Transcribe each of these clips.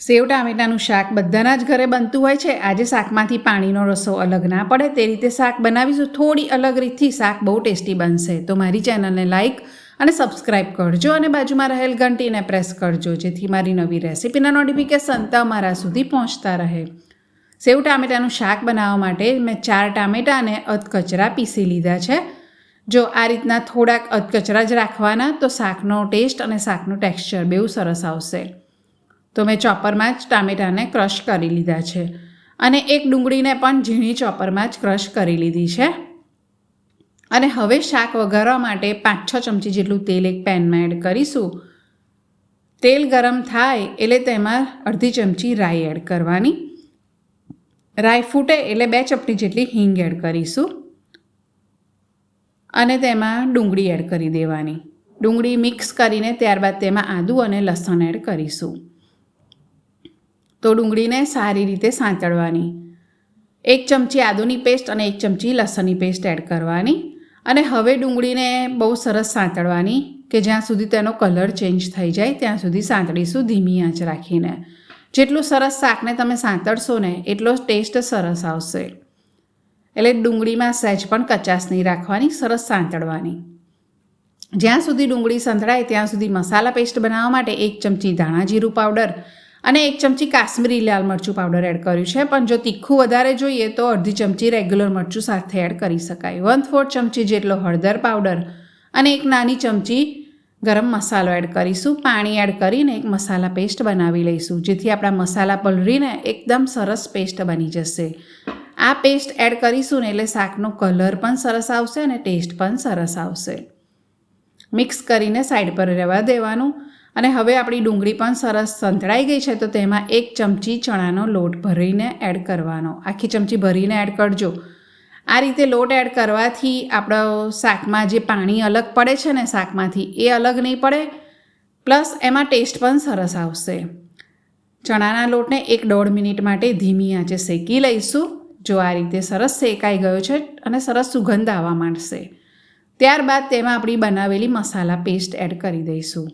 સેવ ટામેટાનું શાક બધાના જ ઘરે બનતું હોય છે. આજે શાકમાંથી પાણીનો રસો અલગ ના પડે. તે રીતે શાક બનાવીશું. થોડી અલગ રીતથી શાક બહુ ટેસ્ટી બનશે. તો મારી ચેનલને લાઇક અને સબસ્ક્રાઇબ કરજો અને બાજુમાં રહેલ ઘંટીને પ્રેસ કરજો, જેથી મારી નવી રેસિપીના નોટિફિકેશન તમારા સુધી પહોંચતા રહે. સેવ ટામેટાનું શાક બનાવવા માટે મેં ચાર ટામેટાં અને અધકચરા પીસી લીધા છે. જો આ રીતના થોડાક અધકચરા જ રાખવાના, તો શાકનો ટેસ્ટ અને શાકનું ટેક્સચર બેઉ સરસ આવશે. તો મેં ચોપરમાં જ ટામેટાને ક્રશ કરી લીધા છે. અને એક ડુંગળીને પણ ઝીણી ચોપરમાં જ ક્રશ કરી લીધી છે. અને હવે શાક વઘારવા માટે પાંચ છ ચમચી જેટલું તેલ એક પેનમાં એડ કરીશું. તેલ ગરમ થાય એટલે તેમાં અડધી ચમચી રાઈ એડ કરવાની. રાઈ ફૂટે એટલે બે ચપટી જેટલી હિંગ એડ કરીશું. અને તેમાં ડુંગળી એડ કરી દેવાની. ડુંગળી મિક્સ કરીને ત્યારબાદ તેમાં આદું અને લસણ એડ કરીશું. તો ડુંગળીને સારી રીતે સાંતળવાની. એક ચમચી આદુની પેસ્ટ અને એક ચમચી લસણની પેસ્ટ એડ કરવાની અને હવે ડુંગળીને બહુ સરસ સાંતળવાની કે જ્યાં સુધી તેનો કલર ચેન્જ થઈ જાય ત્યાં સુધી સાંતળીશું ધીમી આંચ રાખીને. જેટલું સરસ શાકને તમે સાંતળશો ને એટલો ટેસ્ટ સરસ આવશે. એટલે ડુંગળીમાં સહેજ પણ કચાસ નહીં રાખવાની, સરસ સાંતળવાની. જ્યાં સુધી ડુંગળી સંતળાય ત્યાં સુધી મસાલા પેસ્ટ બનાવવા માટે એક ચમચી ધાણા જીરું પાવડર અને એક ચમચી કાશ્મીરી લાલ મરચું પાવડર એડ કર્યું છે. પણ જો તીખું વધારે જોઈએ તો અડધી ચમચી રેગ્યુલર મરચું સાથે એડ કરી શકાય. વન ફોર્થ ચમચી જેટલો હળદર પાવડર અને એક નાની ચમચી ગરમ મસાલો એડ કરીશું. પાણી એડ કરીને એક મસાલા પેસ્ટ બનાવી લઈશું, જેથી આપણા મસાલા પલળીને એકદમ સરસ પેસ્ટ બની જશે. આ પેસ્ટ એડ કરીશું ને એટલે શાકનો કલર પણ સરસ આવશે અને ટેસ્ટ પણ સરસ આવશે. મિક્સ કરીને સાઈડ પર રહેવા દેવાનું. અને હવે આપણી ડુંગળી પણ સરસ સંતળાઈ ગઈ છે, તો તેમાં એક ચમચી ચણાનો લોટ ભરીને એડ કરવાનો. આખી ચમચી ભરીને એડ કરજો. આ રીતે લોટ એડ કરવાથી આપણો શાકમાં જે પાણી અલગ પડે છે ને, શાકમાંથી એ અલગ નહીં પડે, પ્લસ એમાં ટેસ્ટ પણ સરસ આવશે. ચણાના લોટને એક દોઢ મિનિટ માટે ધીમી આંચે શેકી લઈશું. જો આ રીતે સરસ શેકાઈ ગયો છે અને સરસ સુગંધ આવવા માંડશે. ત્યારબાદ તેમાં આપણી બનાવેલી મસાલા પેસ્ટ એડ કરી દઈશું.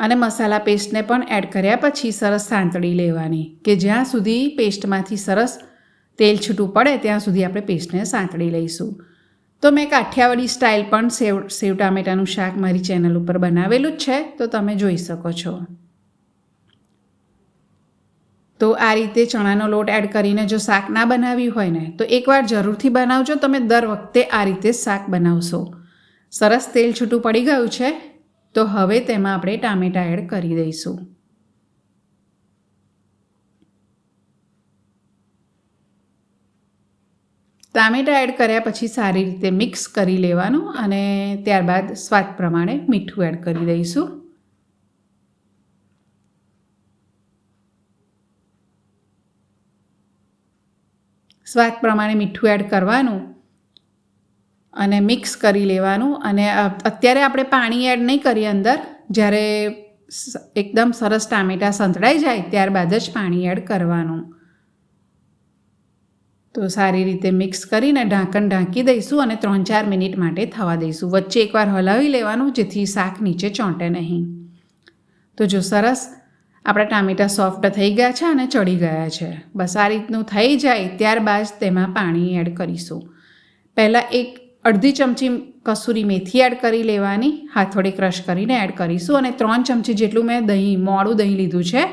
અને મસાલા પેસ્ટને પણ એડ કર્યા પછી સરસ સાંતળી લેવાની કે જ્યાં સુધી પેસ્ટમાંથી સરસ તેલ છૂટું પડે ત્યાં સુધી આપણે પેસ્ટને સાંતળી લઈશું. તો મેં કાઠિયાવાડી સ્ટાઇલ પણ સેવ સેવ ટામેટાનું શાક મારી ચેનલ ઉપર બનાવેલું જ છે, તો તમે જોઈ શકો છો. તો આ રીતે ચણાનો લોટ એડ કરીને જો શાક ના બનાવ્યું હોય ને, તો એકવાર જરૂરથી બનાવજો, તમે દર વખતે આ રીતે શાક બનાવશો. સરસ તેલ છૂટું પડી ગયું છે તો હવે તેમાં આપણે ટામેટાં એડ કરી દઈશું. ટામેટાં એડ કર્યા પછી સારી રીતે મિક્સ કરી લેવાનું અને ત્યારબાદ સ્વાદ પ્રમાણે મીઠું એડ કરી દઈશું. સ્વાદ પ્રમાણે મીઠું એડ કરવાનું અને મિક્સ કરી લેવાનું. અને અત્યારે આપણે પાણી એડ નહીં કરીએ અંદર. જ્યારે એકદમ સરસ ટામેટાં સંતળાઈ જાય ત્યારબાદ જ પાણી એડ કરવાનું. તો સારી રીતે મિક્સ કરીને ઢાંકણ ઢાંકી દઈશું અને ત્રણ ચાર મિનિટ માટે થવા દઈશું. વચ્ચે એકવાર હલાવી લેવાનું જેથી શાક નીચે ચોંટે નહીં. તો જો સરસ આપણા ટામેટાં સોફ્ટ થઈ ગયા છે અને ચડી ગયા છે. બસ આ રીતનું થઈ જાય ત્યારબાદ તેમાં પાણી એડ કરીશું. પહેલાં એક અડધી ચમચી કસૂરી મેથી એડ કરી લેવાની. હાથોડી ક્રશ કરીને એડ કરીશું અને ત્રણ ચમચી જેટલું મેં દહીં, મોડું દહીં લીધું છે.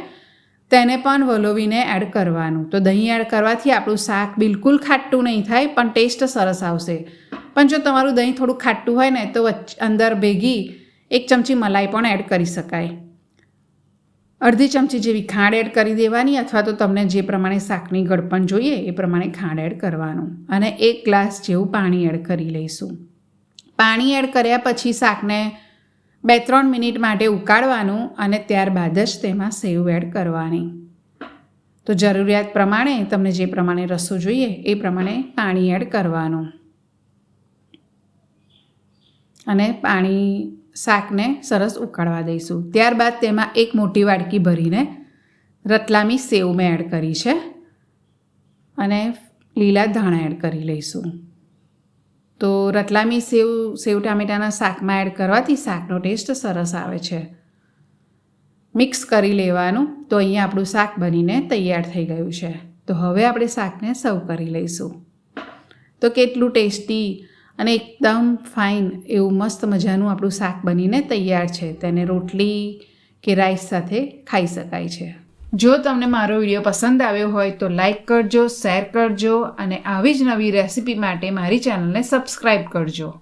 તેને પણ વલોવીને એડ કરવાનું. તો દહીં એડ કરવાથી આપણું શાક બિલકુલ ખાટું નહીં થાય, પણ ટેસ્ટ સરસ આવશે. પણ જો તમારું દહીં થોડું ખાટું હોય ને, તો અંદર ભેગી એક ચમચી મલાઈ પણ એડ કરી શકાય. અડધી ચમચી જેવી ખાંડ એડ કરી દેવાની અથવા તો તમને જે પ્રમાણે શાકની ગળપણ જોઈએ એ પ્રમાણે ખાંડ એડ કરવાનું. અને એક ગ્લાસ જેવું પાણી એડ કરી લઈશું. પાણી એડ કર્યા પછી શાકને બે ત્રણ મિનિટ માટે ઉકાળવાનું અને ત્યારબાદ જ તેમાં સેવ એડ કરવાની. તો જરૂરિયાત પ્રમાણે તમને જે પ્રમાણે રસો જોઈએ એ પ્રમાણે પાણી એડ કરવાનું. અને પાણી શાકને સરસ ઉકાળવા દઈશું. ત્યારબાદ તેમાં એક મોટી વાડકી ભરીને રતલામી સેવ મેં એડ કરી છે અને લીલા ધાણા એડ કરી લઈશું. તો રતલામી સેવ સેવ ટામેટાના શાકમાં એડ કરવાથી શાકનો ટેસ્ટ સરસ આવે છે. મિક્સ કરી લેવાનું તો અહીંયા આપણું શાક બનીને તૈયાર થઈ ગયું છે. તો હવે આપણે શાકને સર્વ કરી લઈશું. તો કેટલું ટેસ્ટી અને એકદમ ફાઇન એવું મસ્ત મજાનું આપણું શાક બનીને તૈયાર છે. તેને રોટલી કે રાઈસ સાથે ખાઈ શકાય છે. જો તમને મારો વીડિયો પસંદ આવ્યો હોય તો લાઈક કરજો શેર કરજો અને આવી જ નવી રેસિપી માટે મારી ચેનલને સબસ્ક્રાઈબ કરજો.